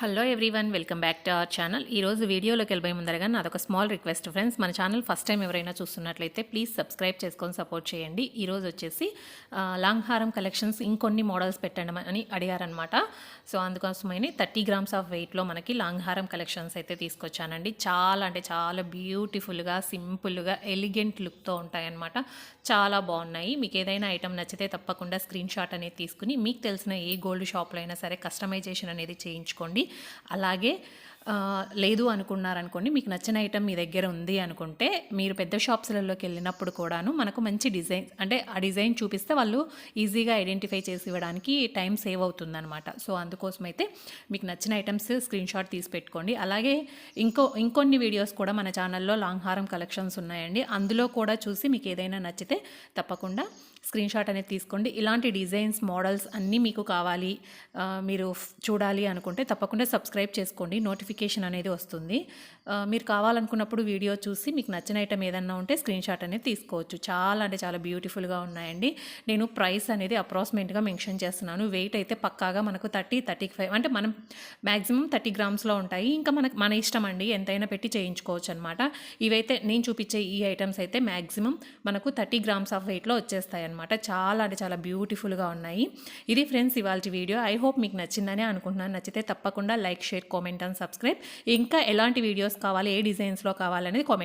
Hello everyone welcome back to our channel ఈ రోజు వీడియోలోకి వెళ్ళబోయే ముందరగా నాదొక స్మాల్ రిక్వెస్ట్ ఫ్రెండ్స్ మన ఛానల్ ఫస్ట్ టైం ఎవరైనా చూస్తున్నట్లయితే ప్లీజ్ సబ్స్క్రైబ్ చేసుకొని సపోర్ట్ చేయండి. ఈ రోజు వచ్చేసి లాంగ్ హారం కలెక్షన్స్ ఇంకొన్ని మోడల్స్ పెట్టండి అని అడిగారనమాట సో అందుకోసమని థర్టీ గ్రామ్స్ ఆఫ్ వెయిట్లో మనకి లాంగ్ హారం కలెక్షన్స్ అయితే తీసుకొచ్చానండి. చాలా అంటే చాలా బ్యూటిఫుల్గా సింపుల్గా ఎలిగెంట్ లుక్తో ఉంటాయన్నమాట. చాలా బాగున్నాయి. మీకు ఏదైనా ఐటమ్ నచ్చితే తప్పకుండా స్క్రీన్ షాట్ అనేది తీసుకుని మీకు తెలిసిన ఏ గోల్డ్ షాప్లో అయినా సరే కస్టమైజేషన్ అనేది చేయించుకోండి. అలాగే ఆ, లేదు అనుకున్నారనుకోండి మీకు నచ్చిన ఐటెం మీ దగ్గర ఉంది అనుకుంటే మీరు పెద్ద షాప్స్లలోకి వెళ్ళినప్పుడు కూడాను మనకు మంచి డిజైన్ అంటే ఆ డిజైన్ చూపిస్తే వాళ్ళు ఈజీగా ఐడెంటిఫై చేసి ఇవ్వడానికి టైం సేవ్ అవుతుందన్నమాట. సో అందుకోసం అయితే మీకు నచ్చిన ఐటమ్స్ స్క్రీన్ షాట్ తీసి పెట్టుకోండి. అలాగే ఇంకో ఇంకొన్ని వీడియోస్ కూడా మన ఛానల్లో లాంగ్ హారం కలెక్షన్స్ ఉన్నాయండి. అందులో కూడా చూసి మీకు ఏదైనా నచ్చితే తప్పకుండా స్క్రీన్ షాట్ అనేది తీసుకోండి. ఇలాంటి డిజైన్స్ మోడల్స్ అన్నీ మీకు కావాలి మీరు చూడాలి అనుకుంటే తప్పకుండా సబ్స్క్రైబ్ చేసుకోండి. నోటిఫికేషన్ అనేది వస్తుంది. మీరు కావాలనుకున్నప్పుడు వీడియో చూసి మీకు నచ్చిన ఐటమ్ ఏదన్నా ఉంటే స్క్రీన్ షాట్ అనేది తీసుకోవచ్చు. చాలా అంటే చాలా బ్యూటిఫుల్గా ఉన్నాయండి. నేను ప్రైస్ అనేది అప్రాక్సిమేట్గా మెన్షన్ చేస్తున్నాను. వెయిట్ అయితే పక్కాగా మనకు థర్టీ థర్టీ ఫైవ్ అంటే మనం మ్యాక్సిమం థర్టీ గ్రామ్స్లో ఉంటాయి. ఇంకా మనకు మన ఇష్టం అండి ఎంతైనా పెట్టి చేయించుకోవచ్చు అనమాట ఇవైతే నేను చూపించే ఈ ఐటమ్స్ అయితే మ్యాక్సిమం మనకు థర్టీ గ్రామ్స్ ఆఫ్ వెయిట్లో వచ్చేస్తాయి అనమాట చాలా అంటే చాలా బ్యూటిఫుల్గా ఉన్నాయి. ఇది ఫ్రెండ్స్ ఇవాళ వీడియో. ఐ హోప్ మీకు నచ్చిందని అనుకుంటున్నాను. నచ్చితే తప్పకుండా like share comment and subscribe ఇంకా ఎలాంటి వీడియోస్ కావాలి ఏ డిజైన్స్లో కావాలనేది కామెంట్